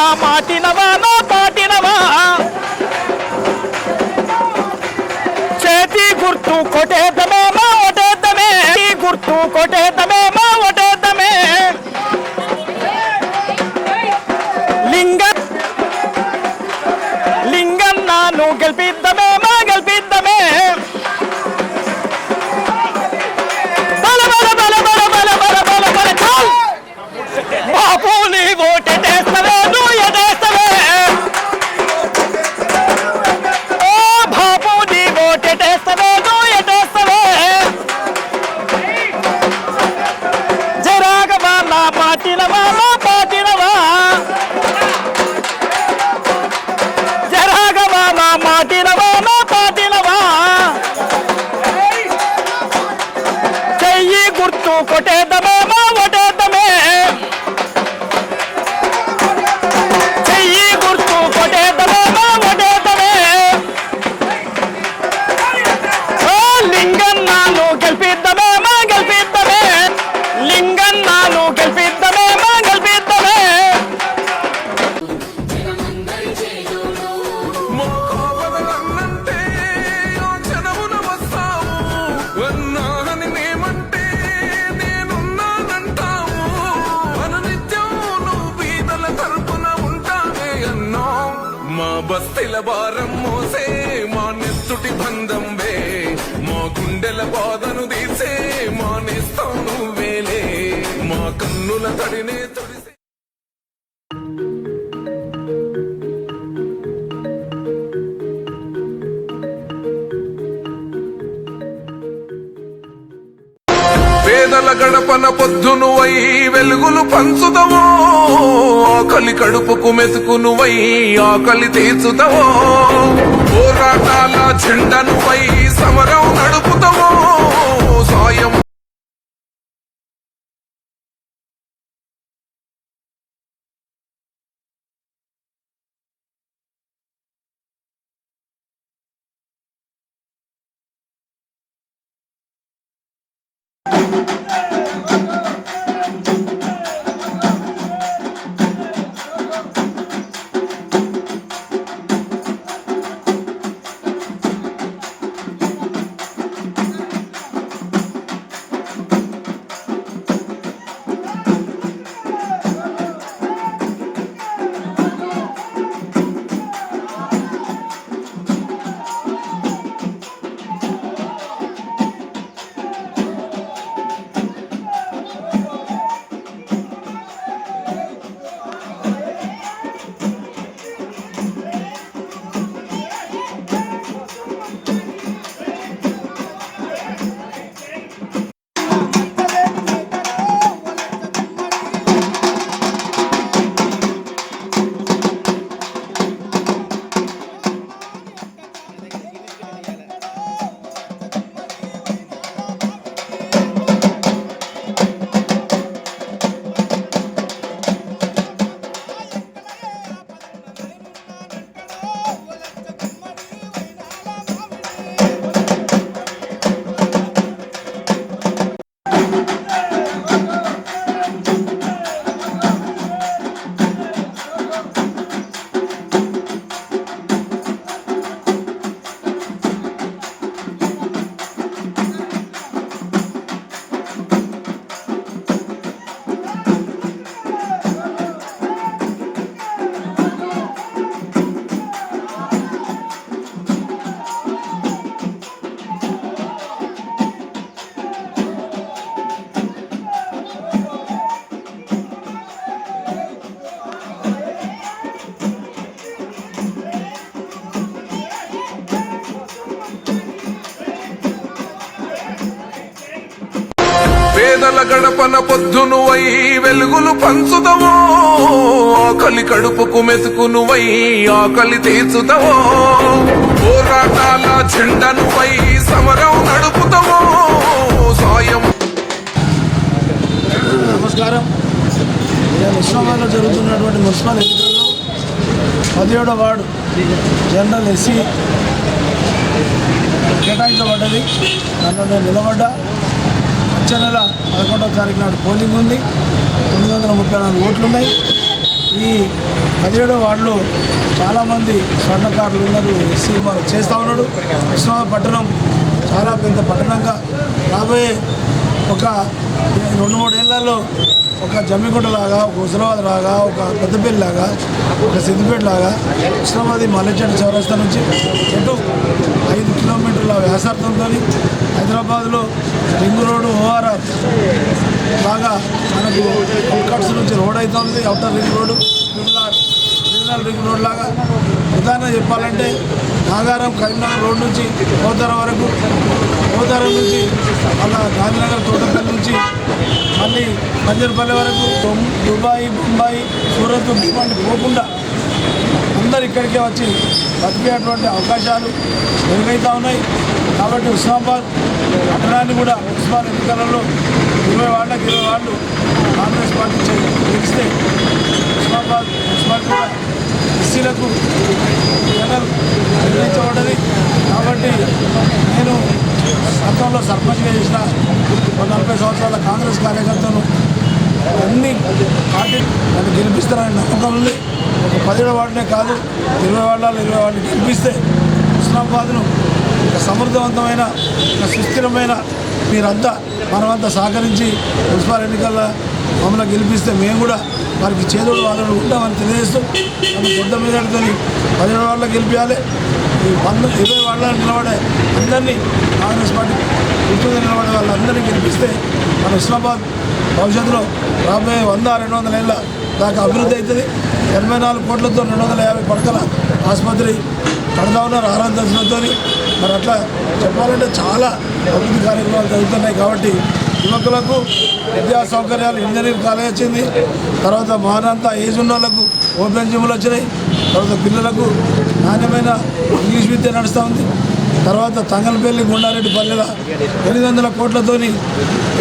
నా మాటినవా నా పాటినవా? చేతి గుర్తు కొట్టేద్దామే మా ఒటేద్దామే. గుర్తు కొట్టేద్దామే మా భారం మోసే మా నెత్తుటి బంధం వే. మా గుండెల బాధను తీసే మా నేస్తాను వేలే మా కన్నుల తడినే గడపన పొద్దునువై వెలుగులు పంచుదవో ఆకలి కడుపుకు మెతుకునువై ఆకలి తీర్చుదవో. పోరాటాల చెండనువై సమరం నడుపుతావో గడల గడపన పొద్దునువై వెలుగులు పంచుదవో ఆకలి కడుపుకు మెతుకునువై ఆకలి తీర్చుదవో. పోరాటాల చెండనువై సమరం నడుపుతావో సాయం. నమస్కారం. నేను జరుగుతున్నటువంటి మున్సిపల్ ఎన్నికల్లో పదిహేడో వార్డు జనరల్ ఎస్సీ కేటాయించబడ్డది. దాంట్లో నేను నిలబడ్డా. వచ్చే నెల పదకొండవ తారీఖు నాడు పోలింగ్ ఉంది. తొమ్మిది వందల ముప్పై నాలుగు ఓట్లున్నాయి ఈ పదిహేడో వార్డులో చాలామంది స్వర్ణకారులు ఉన్నారు. ఎస్సీ వారు చేస్తూ ఉన్నాడు. ఉస్మానాబాద్ పట్టణం చాలా పెద్ద పట్టణంగా రాబోయే ఒక రెండు మూడేళ్ళలో ఒక జమ్మిగుంట లాగా ఒక హుజరాబాద్ లాగా ఒక పెద్దపల్లి లాగా ఒక సిద్దిపేట లాగా ఉస్మానాబాద్ మల్లెచెట్టు చౌరస్తా నుంచి ఎటు ఐదు కిలోమీటర్ల వ్యాసార్థంతో హైదరాబాద్లో రింగ్ రోడ్డు ఓఆర్ఆర్ బాగా మనకు అవుట్కట్స్ నుంచి రోడ్ అవుతుంది outer ring road regional regional ring road లాగా. ఉదాహరణ చెప్పాలంటే నాగారం కరీంనగర్ రోడ్ నుంచి పోతారం వరకు. పోతారం నుంచి మళ్ళా గాంధీనగర్ తోటపల్లి నుంచి మళ్ళీ మంజర్పల్లి వరకు. దుబాయ్ బొంబాయి సూరత్ ఇటువంటి పోకుండా అందరు ఇక్కడికే వచ్చి బతికేటువంటి అవకాశాలు మెరుగైతా ఉన్నాయి. కాబట్టి ఉస్మాబాద్ పట్టణాన్ని కూడా ఉస్మాన్ ఎన్నికలలో ఇరవై వాళ్ళకి ఇరవై వాళ్ళు కాంగ్రెస్ పార్టీ చే- గెలిస్తే ఉస్మాబాద్ ఉస్మాన్ కూడా ఎస్సీలకు జనరల్ నిర్ణయించబడ్డది కాబట్టి నేను గతంలో సర్పంచ్గా చేసిన ఒక నలభై సంవత్సరాల కాంగ్రెస్ కార్యకర్తను అన్ని పార్టీ నన్ను గెలిపిస్తారని నమ్మకం ఉంది. పదిహేడు వార్డునే కాదు ఇరవై వార్డులలో ఇరవై వార్డుని గెలిపిస్తే ఇస్లామాబాద్ను ఒక సమర్థవంతమైన ఒక సుస్థిరమైన మీరంతా మనమంతా సహకరించి మున్సిపల్ ఎన్నికల్లో మమ్మల్ని గెలిపిస్తే మేము కూడా వారికి చేదోడు వాదోడు ఉంటామని తెలియజేస్తూ మనం పెద్ద మీదతో పదిహేడు వాళ్ళ గెలిపించాలి ఈ వంద ఇరవై వాళ్ళ నిలబడే అందరినీ కాంగ్రెస్ పార్టీ గుర్తుగా నిలబడే వాళ్ళందరినీ గెలిపిస్తే మన ఇస్లామాబాద్ భవిష్యత్తులో రాబోయే వంద రెండు వందల ఏళ్ళ దాకా అభివృద్ధి అవుతుంది. ఎనభై నాలుగు కోట్లతో రెండు వందల యాభై పడకల ఆసుపత్రి కడతా ఉన్నారు ఆరాధన దర్శనంతో మరి అట్లా చెప్పాలంటే చాలా అభివృద్ధి కార్యక్రమాలు జరుగుతున్నాయి కాబట్టి యువకులకు విద్యా సౌకర్యాలు ఇంజనీరింగ్ కాలేజ్ వచ్చింది. తర్వాత మహానంతా ఏజ్ ఉన్న వాళ్ళకు ఓపెన్ జిమ్లు వచ్చినాయి. తర్వాత పిల్లలకు నాణ్యమైన ఇంగ్లీష్ విద్య నడుస్తూ ఉంది. తర్వాత తంగలపల్లి గుండారెడ్డి పల్లెల ఎనిమిది వందల కోట్లతోని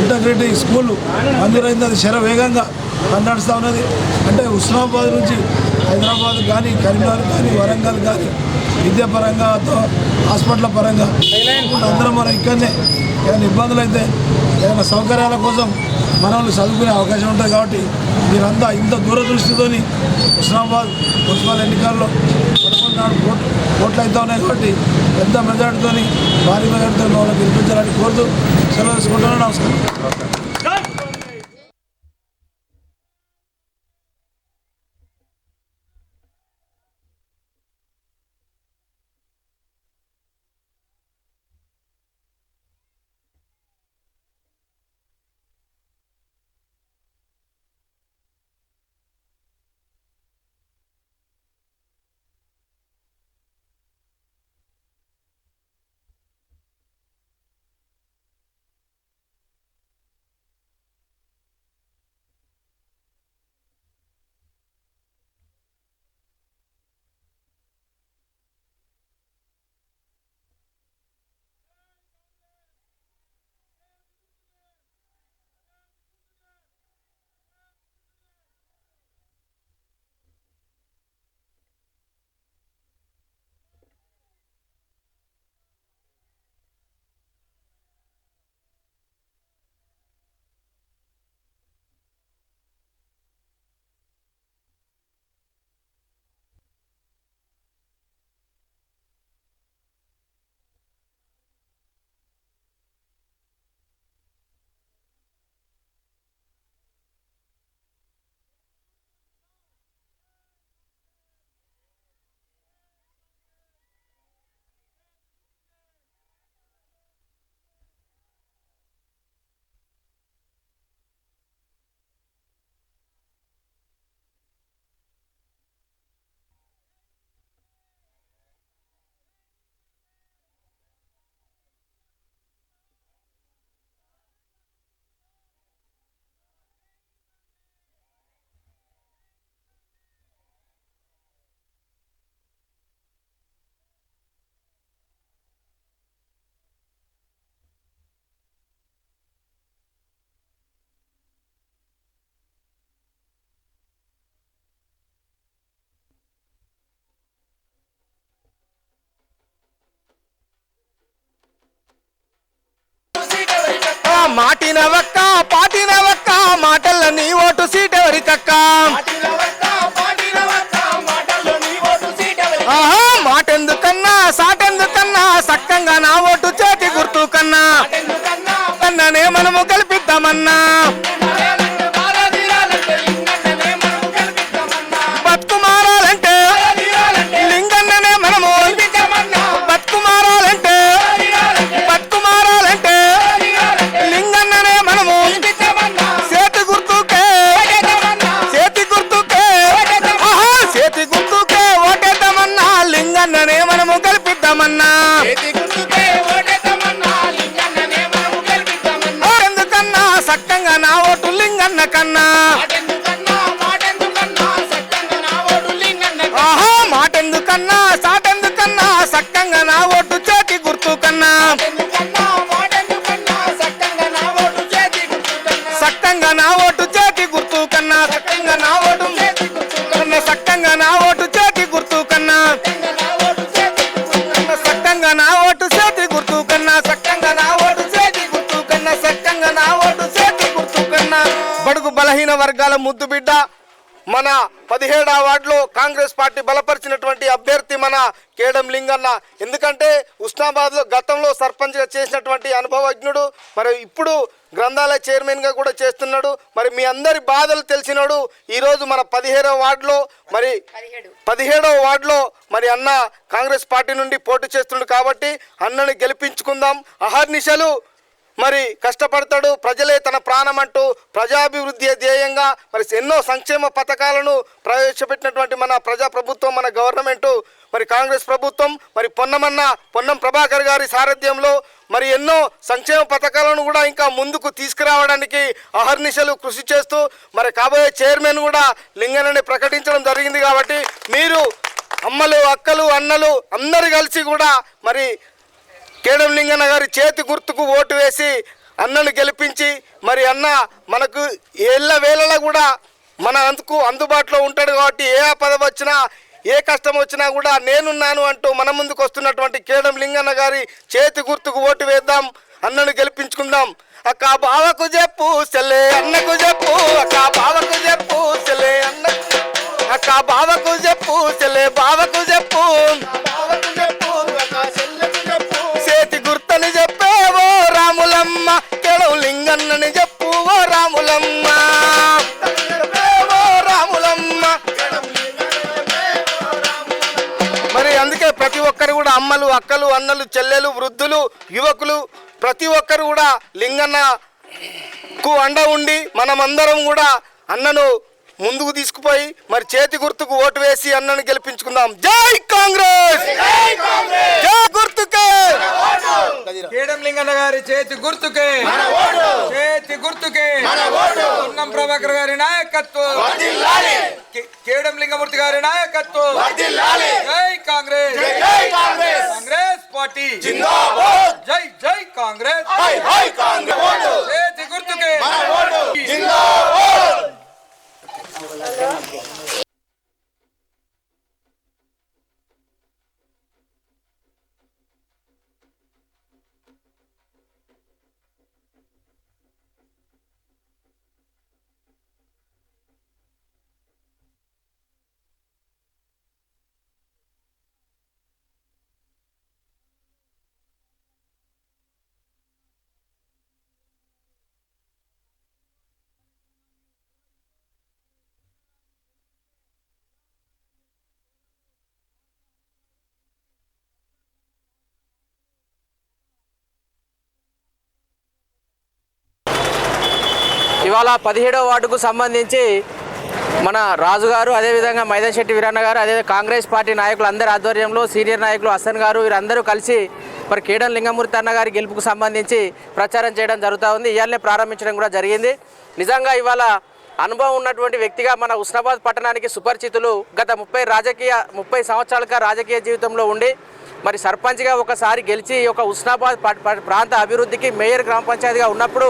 ఇంటగ్రేటివ్ స్కూల్ మంజూరైంది. అది శర వేగంగా పనినడుస్తూ ఉన్నది. అంటే ఉస్మానాబాద్ నుంచి హైదరాబాద్ కానీ కరీంనగర్ కానీ వరంగల్ కానీ విద్య పరంగా హాస్పిటల్ పరంగా అందరం మనం ఇక్కడనే ఏమైనా ఇబ్బందులు అయితే ఏమైనా సౌకర్యాల కోసం మనల్ని చదువుకునే అవకాశం ఉంటుంది కాబట్టి మీరంతా ఇంత దూరదృష్టితోని హుస్నాబాద్ మున్సిపల్ ఎన్నికల్లో పదకొండు నాడు కోట్ ఓట్లు అవుతా ఉన్నాయి కాబట్టి పెద్ద మెజార్టీతో భారీ మెజార్టీతో మమ్మల్ని గెలిపించాలని కోరుతూ సెలవు తీసుకుంటున్నాను. నమస్కారం. మాటినవక్క పాటినవక్క మాటల్ల నీ ఓటు సీట్ ఎవరికక్క ఆహా మాటెందుకన్నా సాటెందుకన్నా సక్కంగా నా ఓటు చేతి గుర్తు కన్నా. కన్ననే మనము కల్పిద్దామన్నా సక్కంగా నా ఓటు చేతి గుర్తు కన్నా సక్కంగా నా ఓటు కన్నా. సక్కంగా నా ఓటు చేతి గుర్తు కన్నా సక్కంగా నా ఓటు చేతి గుర్తు కన్నా సక్కంగా నా ఓటు చేతి గుర్తు కన్నా సక్కంగా నా ఓటు చేతి గుర్తు కన్నా. బడుగు బలహీన వర్గాల ముద్దు బిడ్డ మన పదిహేడవ వార్డులో కాంగ్రెస్ పార్టీ బలపరిచినటువంటి అభ్యర్థి మన కేడం లింగన్న. ఎందుకంటే ఉస్నాబాద్లో గతంలో సర్పంచ్గా చేసినటువంటి అనుభవజ్ఞుడు మరి ఇప్పుడు గ్రంథాలయ చైర్మన్గా కూడా చేస్తున్నాడు. మరి మీ అందరి బాధలు తెలిసినాడు ఈ రోజు మన పదిహేడవ వార్డులో మరి పదిహేడవ వార్డులో మరి అన్న కాంగ్రెస్ పార్టీ నుండి పోటీ చేస్తున్నాడు కాబట్టి అన్నని గెలిపించుకుందాం. అహర్నిశలు మరి కష్టపడతాడు ప్రజలే తన ప్రాణం అంటూ ప్రజాభివృద్ధి ధ్యేయంగా మరి ఎన్నో సంక్షేమ పథకాలను ప్రవేశపెట్టినటువంటి మన ప్రజా ప్రభుత్వం మన గవర్నమెంట్ మరి కాంగ్రెస్ ప్రభుత్వం మరి పొన్నమన్న పొన్నం ప్రభాకర్ గారి సారథ్యంలో మరి ఎన్నో సంక్షేమ పథకాలను కూడా ఇంకా ముందుకు తీసుకురావడానికి అహర్నిశలు కృషి చేస్తూ మరి కాబోయే చైర్మన్ కూడా లింగనని ప్రకటించడం జరిగింది కాబట్టి మీరు అమ్మలు అక్కలు అన్నలు అందరు కలిసి కూడా మరి కేడం లింగన్న గారి చేతి గుర్తుకు ఓటు వేసి అన్నను గెలిపించి మరి అన్న మనకు ఎల్ల వేళలా కూడా మన అందుకు అందుబాటులో ఉంటాడు కాబట్టి ఏ ఆపద వచ్చినా ఏ కష్టం వచ్చినా కూడా నేనున్నాను అంటూ మన ముందుకు వస్తున్నటువంటి కేడం లింగన్న గారి చేతి గుర్తుకు ఓటు వేద్దాం అన్నను గెలిపించుకుందాం. అక్క బావకు చెప్పు సెల్లే అన్నకు చెప్పు అక్క బావకు చెప్పు సెల్లే అన్న అక్క బావకు చెప్పు సెల్లే బావకు చెప్పు. అమ్మలు అక్కలు అన్నలు చెల్లెలు వృద్ధులు యువకులు ప్రతి ఒక్కరు కూడా లింగన్నకు అండ ఉండి మనమందరం కూడా అన్నను ముందుకు తీసుకుపోయి మరి చేతి గుర్తుకు ఓటు వేసి అన్నను గెలిపించుకుందాం. జై కాంగ్రెస్! జై గుర్తుకే! లింగన్న గారి చేతి గుర్తుకే చేతి గుర్తుకే ఉన్నం ప్రభాకర్ గారి నాయకత్వం కే- కేడం లింగమూర్తి గారి నాయకత్వం జై కాంగ్రెస్ కాంగ్రెస్ పార్టీ జై జై కాంగ్రెస్ చేతి గుర్తుకే ఇవాళ పదిహేడవ వార్డుకు సంబంధించి మన రాజు గారు అదేవిధంగా మైదాన్ శెట్టి వీరన్న గారు అదే కాంగ్రెస్ పార్టీ నాయకులు అందరి ఆధ్వర్యంలో సీనియర్ నాయకులు హసన్ గారు వీరందరూ కలిసి మరి కేడన్ లింగమూర్తి అన్న గారి గెలుపుకు సంబంధించి ప్రచారం చేయడం జరుగుతూ ఉంది. ఇవాళనే ప్రారంభించడం కూడా జరిగింది. నిజంగా ఇవాళ అనుభవం ఉన్నటువంటి వ్యక్తిగా మన ఉస్నాబాద్ పట్టణానికి సుపరిచితులు గత ముప్పై రాజకీయ ముప్పై సంవత్సరాలుగా రాజకీయ జీవితంలో ఉండి మరి సర్పంచ్గా ఒకసారి గెలిచి ఈ యొక్క ఉస్నాబాద్ ప- ప్రాంత అభివృద్ధికి మేయర్ గ్రామ పంచాయతీగా ఉన్నప్పుడు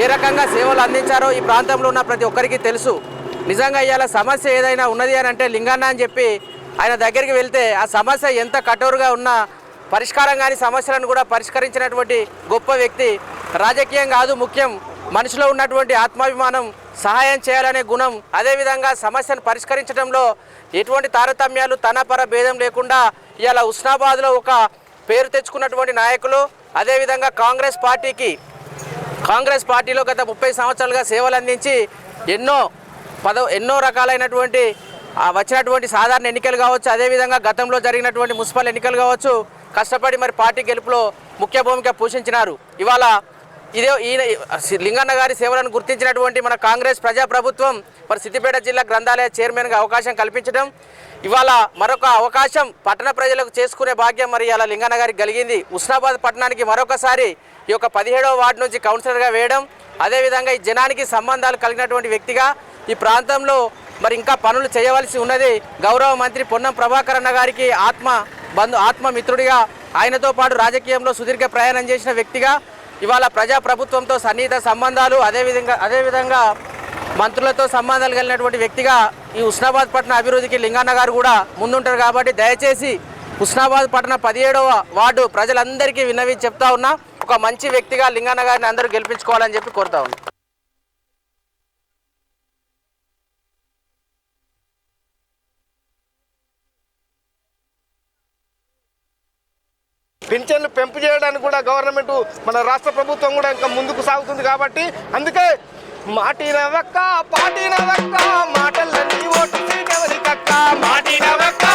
ఏ రకంగా సేవలు అందించారో ఈ ప్రాంతంలో ఉన్న ప్రతి ఒక్కరికి తెలుసు. నిజంగా ఇవాళ సమస్య ఏదైనా ఉన్నది అని అంటే లింగన్న అని చెప్పి ఆయన దగ్గరికి వెళ్తే ఆ సమస్య ఎంత కఠోరుగా ఉన్నా పరిష్కారం కాని సమస్యలను కూడా పరిష్కరించినటువంటి గొప్ప వ్యక్తి. రాజకీయం కాదు ముఖ్యం. మనిషిలో ఉన్నటువంటి ఆత్మాభిమానం సహాయం చేయాలనే గుణం అదేవిధంగా సమస్యను పరిష్కరించడంలో ఎటువంటి తారతమ్యాలు తనపర భేదం లేకుండా ఇవాళ ఉస్నాబాద్లో ఒక పేరు తెచ్చుకున్నటువంటి నాయకులు అదేవిధంగా కాంగ్రెస్ పార్టీకి కాంగ్రెస్ పార్టీలో గత ముప్పై సంవత్సరాలుగా సేవలు అందించి ఎన్నో పద ఎన్నో రకాలైనటువంటి వచ్చినటువంటి సాధారణ ఎన్నికలు కావచ్చు అదేవిధంగా గతంలో జరిగినటువంటి మున్సిపల్ ఎన్నికలు కావచ్చు కష్టపడి మరి పార్టీ గెలుపులో ముఖ్య భూమిక పోషించినారు. ఇవాళ ఇదే ఈయన లింగన్న గారి సేవలను గుర్తించినటువంటి మన కాంగ్రెస్ ప్రజాప్రభుత్వం మరి సిద్దిపేట జిల్లా గ్రంథాలయ చైర్మన్గా అవకాశం కల్పించడం ఇవాళ మరొక అవకాశం పట్టణ ప్రజలకు చేసుకునే భాగ్యం మరి ఇలా లింగన్న గారికి కలిగింది. ఉస్నాబాద్ పట్టణానికి మరొకసారి ఈ యొక్క పదిహేడవ వార్డు నుంచి కౌన్సిలర్గా వేయడం అదేవిధంగా ఈ జనానికి సంబంధాలు కలిగినటువంటి వ్యక్తిగా ఈ ప్రాంతంలో మరి ఇంకా పనులు చేయవలసి ఉన్నది గౌరవ మంత్రి పొన్నం ప్రభాకర్ అన్న గారికి ఆత్మ బంధు ఆత్మమిత్రుడిగా ఆయనతో పాటు రాజకీయంలో సుదీర్ఘ ప్రయాణం చేసిన వ్యక్తిగా ఇవాళ ప్రజా ప్రభుత్వంతో సన్నిహిత సంబంధాలు అదేవిధంగా అదేవిధంగా మంత్రులతో సంబంధాలు కలిగినటువంటి వ్యక్తిగా ఈ ఉస్నాబాద్ పట్టణ అభివృద్ధికి లింగన్న గారు కూడా ముందుంటారు కాబట్టి దయచేసి ఉస్నాబాద్ పట్టణ పదిహేడవ వార్డు ప్రజలందరికీ విన్నవి చెప్తా ఉన్నా. ఒక మంచి వ్యక్తిగా లింగన్న గారిని అందరూ గెలిపించుకోవాలని చెప్పి కోరుతా ఉన్నాను పింఛన్లు పెంపు చేయడానికి కూడా గవర్నమెంట్ మన రాష్ట్ర ప్రభుత్వం కూడా ఇంకా ముందుకు సాగుతుంది కాబట్టి అందుకే మాటినవక్క పాటినవక్క మాటల్లో మాటలన్నీ ఓటు ఎవరికక్క?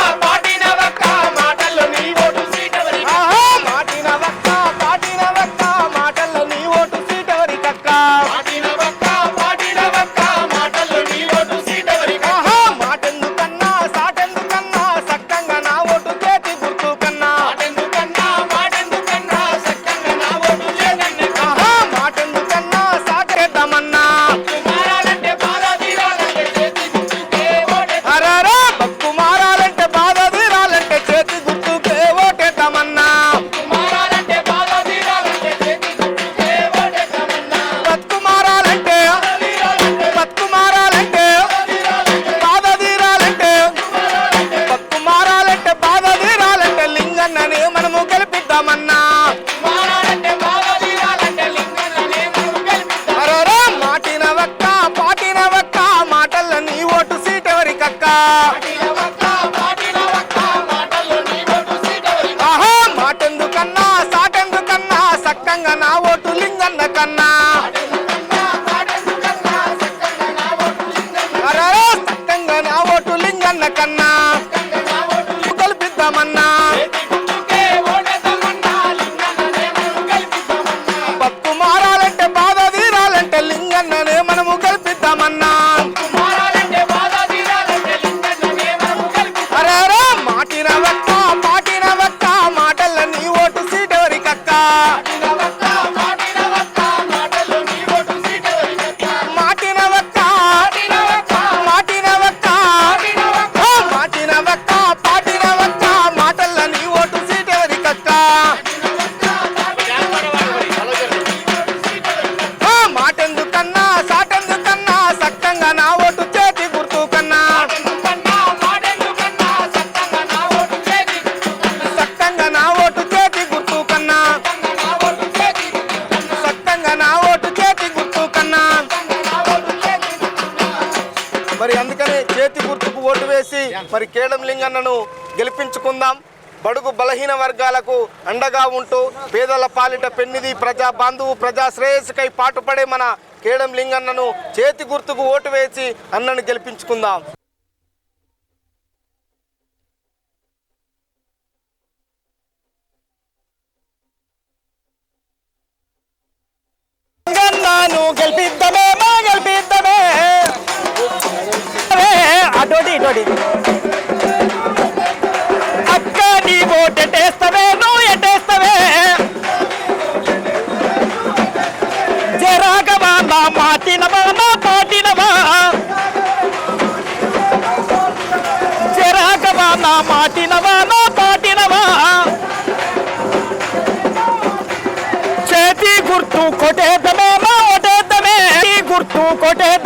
మాటెందుకన్నా సాటెందుకన్నా సక్కంగా నా ఓటు లింగన్న కన్నా. అండగా ఉంటూ పేదల పాలిట పెన్నిది ప్రజా బంధువు ప్రజా శ్రేయస్సుకై పాటుపడే మన కేడం లింగన్నను చేతి గుర్తుకు ఓటు వేసి అన్నను గెలిపించుకుందాం. గుర్తు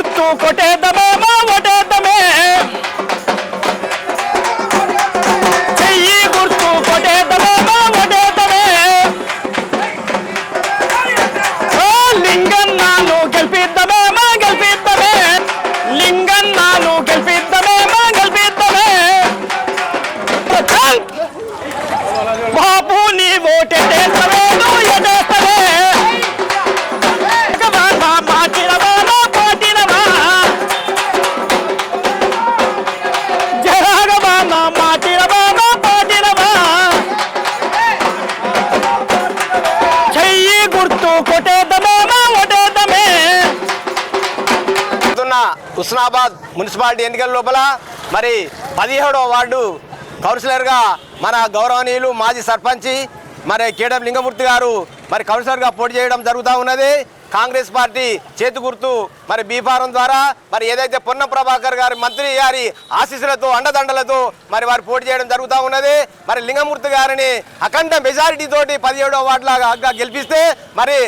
मूर्तू फटे दबावा वटे। హుస్నాబాద్ మున్సిపాలిటీ ఎన్నికల లోపల మరి పదిహేడవ వార్డు కౌన్సిలర్గా మన గౌరవనీయులు మాజీ సర్పంచి మరి కేడం లింగమూర్తి గారు మరి కౌన్సిలర్గా పోటీ చేయడం జరుగుతూ ఉన్నది. కాంగ్రెస్ పార్టీ చేతి గుర్తు మరి బీఫారం ద్వారా మరి ఏదైతే పొన్న ప్రభాకర్ గారి మంత్రి గారి ఆశీస్సులతో అండదండలతో మరి వారు పోటీ చేయడం జరుగుతూ ఉన్నది. మరి లింగమూర్తి గారిని అఖండ మెజారిటీ తోటి పదిహేడవ వార్డులాగా గెలిపిస్తే మరి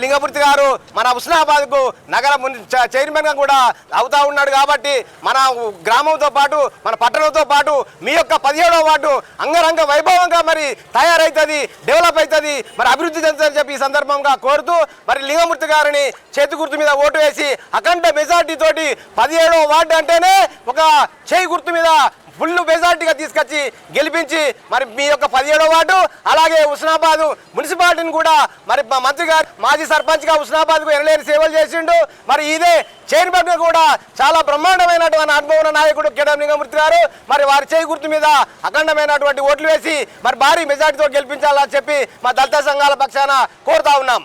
లింగపూర్తి గారు మన హుస్నాబాద్కు నగర చ- చైర్మన్గా కూడా అవుతా ఉన్నాడు కాబట్టి మన గ్రామంతో పాటు మన పట్టణంతో పాటు మీ యొక్క పదిహేడవ వార్డు అంగరంగ వైభవంగా మరి తయారవుతుంది డెవలప్ అవుతుంది మరి అభివృద్ధి చెందుతుందని చెప్పి ఈ సందర్భంగా కోరుతూ మరి లింగమూర్తి గారిని చేతి గుర్తు మీద ఓటు వేసి అఖండ మెజార్టీ తోటి పదిహేడవ వార్డు అంటేనే ఒక చేయి గుర్తు మీద ఫుల్ మెజార్టీగా తీసుకొచ్చి గెలిపించి మరి మీ యొక్క పదిహేడో వార్డు అలాగే హుస్నాబాద్ మున్సిపాలిటీని కూడా మరి మా మంత్రి గారు మాజీ సర్పంచ్గా హుస్నాబాద్కు ఎనలేని సేవలు చేసిండు. మరి ఇదే చైర్మన్గా కూడా చాలా బ్రహ్మాండమైనటువంటి అనుభవం నాయకుడు కిడం లింగమూర్తి గారు. మరి వారి చేయి గుర్తు మీద అఖండమైనటువంటి ఓట్లు వేసి మరి భారీ మెజార్టీతో గెలిపించాలని చెప్పి మా దళిత సంఘాల పక్షాన కోరుతా ఉన్నాం.